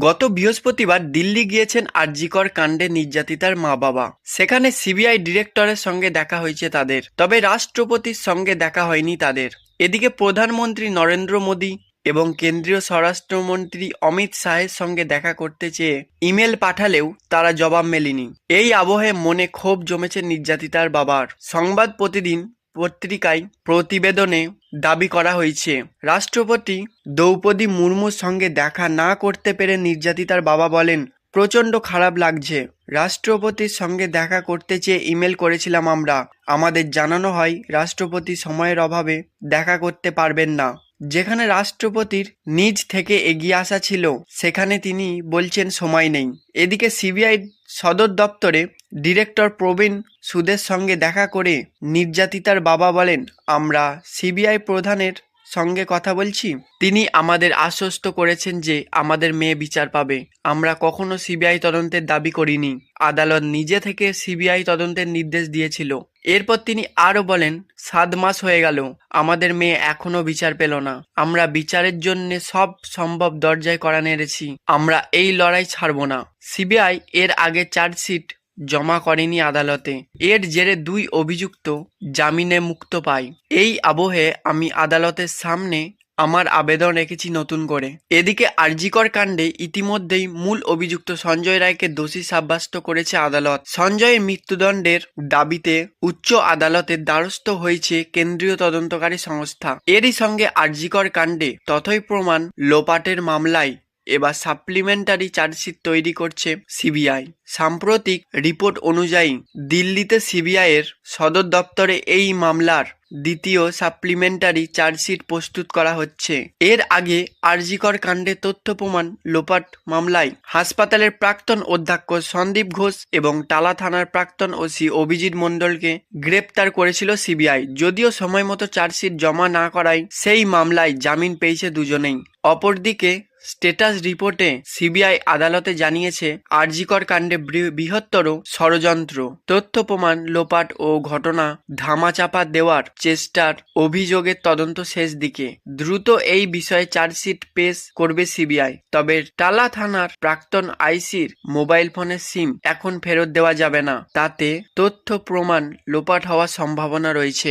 গত বৃহস্পতিবার দিল্লি গিয়েছেন আরজিকর কাণ্ডে নির্যাতিতার মা বাবা। সেখানে সিবিআই ডিরেক্টরের সঙ্গে দেখা হয়েছে তাদের। তবে রাষ্ট্রপতির সঙ্গে দেখা হয়নি তাদের। এদিকে প্রধানমন্ত্রী নরেন্দ্র মোদী এবং কেন্দ্রীয় স্বরাষ্ট্রমন্ত্রী অমিত শাহের সঙ্গে দেখা করতে চেয়ে ইমেল পাঠালেও তারা জবাব মেলেনি। এই আবহে মনে ক্ষোভ জমেছে নির্যাতিতার বাবার। সংবাদ প্রতিদিন পত্রিকায় প্রতিবেদনে দাবি করা হয়েছে, রাষ্ট্রপতি দ্রৌপদী মুর্মুর সঙ্গে দেখা না করতে পেরে নির্যাতিতার বাবা বলেন, প্রচণ্ড খারাপ লাগছে। রাষ্ট্রপতির সঙ্গে দেখা করতে চেয়ে ইমেল করেছিলাম আমরা। আমাদের জানানো হয়, রাষ্ট্রপতি সময়ের অভাবে দেখা করতে পারবেন না। যেখানে রাষ্ট্রপতির নিজ থেকে এগিয়ে আসা ছিল, সেখানে তিনি বলছেন সময় নেই। এদিকে সিবিআই সদর দপ্তরে ডিরেক্টর প্রবীণ সুদের সঙ্গে দেখা করে নির্যাতিতার বাবা বলেন, আমরা সিবিআই প্রধানের সঙ্গে কথা বলছি? তিনি আমাদের আশ্বস্ত করেছেন যে আমাদের মেয়ে বিচার পাবে। আমরা কখনো সিবিআই তদন্তের দাবি করিনি। আদালত নিজে থেকে সিবিআই তদন্তের নির্দেশ দিয়েছিল। এরপর তিনি আরও বলেন, সাত মাস হয়ে গেল। আমাদের মেয়ে এখনও বিচার পেল না। আমরা বিচারের জন্য সব সম্ভব দরজায় করা নেড়েছি। আমরা এই লড়াই ছাড়ব না। সিবিআই এর আগে চার্জশিট জমা করেনি আদালতে। এর জেরে দুই অভিযুক্ত জামিনে মুক্ত পায়। এই আবহে আমি আদালতের সামনে আমার আবেদন রেখেছি নতুন করে। এদিকে আরজিকর কাণ্ডে ইতিমধ্যেই মূল অভিযুক্ত সঞ্জয় রায়কে দোষী সাব্যস্ত করেছে আদালত। সঞ্জয়ের মৃত্যুদণ্ডের দাবিতে উচ্চ আদালতের দ্বারস্থ হয়েছে কেন্দ্রীয় তদন্তকারী সংস্থা। এরই সঙ্গে আরজিকর কাণ্ডে তথ্যই প্রমাণ লোপাটের মামলায় এবার সাপ্লিমেন্টারি চার্জশিট তৈরি করছে সিবিআই সাম্প্রতিক রিপোর্ট অনুযায়ী দিল্লিতে সিবিআইয়ের সদর দপ্তরে এই মামলার দ্বিতীয় সাপ্লিমেন্টারি চার্জশিট প্রস্তুত করা হচ্ছে। এর আগে আরজিকর কাণ্ডে তথ্য প্রমাণ লোপাট মামলায় হাসপাতালের প্রাক্তন অধ্যক্ষ সন্দীপ ঘোষ এবং টালা থানার প্রাক্তন ওসি অভিজিৎ মণ্ডলকে গ্রেপ্তার করেছিল সিবিআই যদিও সময় মতো চার্জশিট জমা না করায় সেই মামলায় জামিন পেয়েছে দুজনেই। অপরদিকে স্ট্যাটাস রিপোর্টে সিবিআই আদালতে জানিয়েছে আরজিকর কাণ্ডে বৃহত্তর ষড়যন্ত্র, তথ্য প্রমাণ, লোপাট ও ঘটনা ধামাচাপা দেওয়ার চেষ্টার অভিযোগের তদন্ত শেষ দিকে। দ্রুত এই বিষয়ে চার্জশিট পেশ করবে সিবিআই। তবে টালা থানার প্রাক্তন আইসির মোবাইল ফোনের সিম এখন ফেরত দেওয়া যাবে না। তাতে তথ্য প্রমাণ লোপাট হওয়ার সম্ভাবনা রয়েছে।